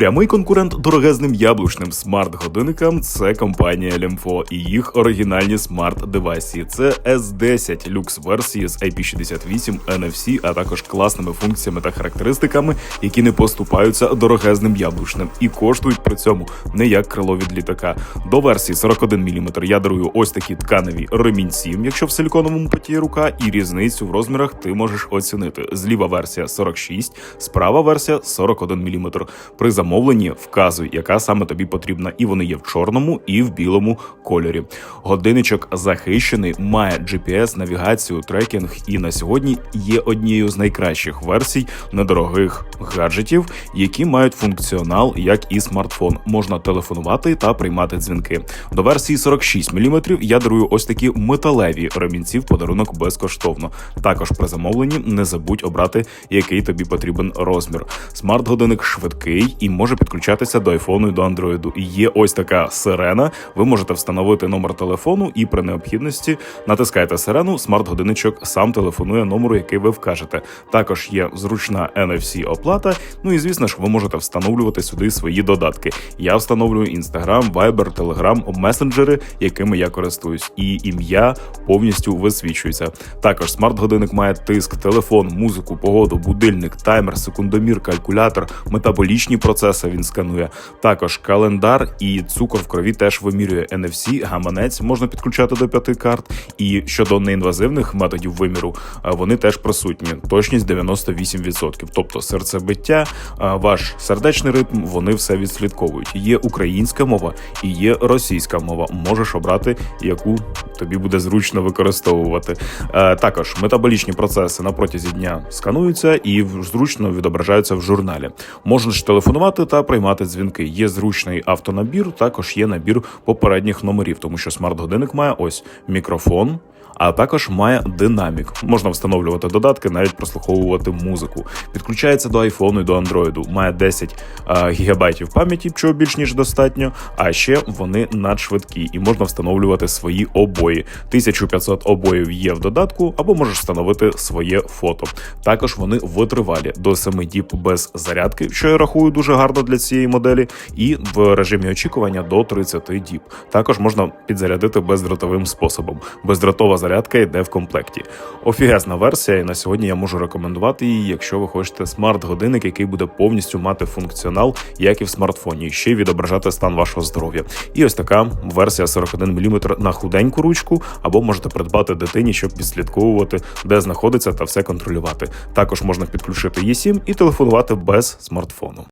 Прямий конкурент дорогезним яблучним смарт-годинникам це компанія Lemfo і їх оригінальні смарт-девайси. Це S10 люкс версії з IP68, NFC, а також класними функціями та характеристиками, які не поступаються дорогезним яблучним і коштують при цьому не як крило від літака. До версії 41 мм я дарую ось такі тканеві ремінці, якщо в силіконовому поті рука, і різницю в розмірах ти можеш оцінити. Зліва версія 46, справа версія 41 мм. При замовленні вказуй, яка саме тобі потрібна, і вони є в чорному і в білому кольорі. Годинничок захищений, має GPS, навігацію, трекінг, і на сьогодні є однією з найкращих версій недорогих гаджетів, які мають функціонал, як і смартфон. Можна телефонувати та приймати дзвінки. До версії 46 мм я дарую ось такі металеві ремінці в подарунок безкоштовно. Також при замовленні не забудь обрати, який тобі потрібен розмір. Смарт-годинник швидкий і може підключатися до айфону і до андроїду. І є ось така сирена. Ви можете встановити номер телефону і при необхідності натискаєте сирену. Смарт-годинничок сам телефонує номеру, який ви вкажете. Також є зручна NFC оплата. Ну і звісно ж, ви можете встановлювати сюди свої додатки. Я встановлюю Instagram, Viber, Telegram, месенджери, якими я користуюсь, і ім'я повністю висвічується. Також смарт-годинник має тиск, телефон, музику, погоду, будильник, таймер, секундомір, калькулятор, метаболічні процеси він сканує. Також календар і цукор в крові теж вимірює NFC, гаманець можна підключати до п'яти карт. І щодо неінвазивних методів виміру, вони теж присутні. Точність 98%. Тобто серцебиття, ваш сердечний ритм, вони все відслідковують. Є українська мова і є російська мова. Можеш обрати, яку тобі буде зручно використовувати. Е, Також метаболічні процеси на протязі дня скануються і зручно відображаються в журналі. Можна ж телефонувати та приймати дзвінки. Є зручний автонабір, також є набір попередніх номерів, тому що смарт-годинник має ось мікрофон. А також має динамік. Можна встановлювати додатки, навіть прослуховувати музику. Підключається до айфону і до андроїду. Має 10 а, гігабайтів пам'яті, чого більш ніж достатньо. А ще вони надшвидкі і можна встановлювати свої обої. 1500 обоїв є в додатку, або можеш встановити своє фото. Також вони витривалі до 7 діб без зарядки, що я рахую дуже гарно для цієї моделі, і в режимі очікування до 30 діб. Також можна підзарядити бездротовим способом. Бездротова зарядка йде в комплекті. Офігезна версія, і на сьогодні я можу рекомендувати її, якщо ви хочете смарт-годинник, який буде повністю мати функціонал, як і в смартфоні, і ще й відображати стан вашого здоров'я. І ось така версія 41 мм на худеньку ручку, або можете придбати дитині, щоб відслідковувати, де знаходиться та все контролювати. Також можна підключити eSIM і телефонувати без смартфону.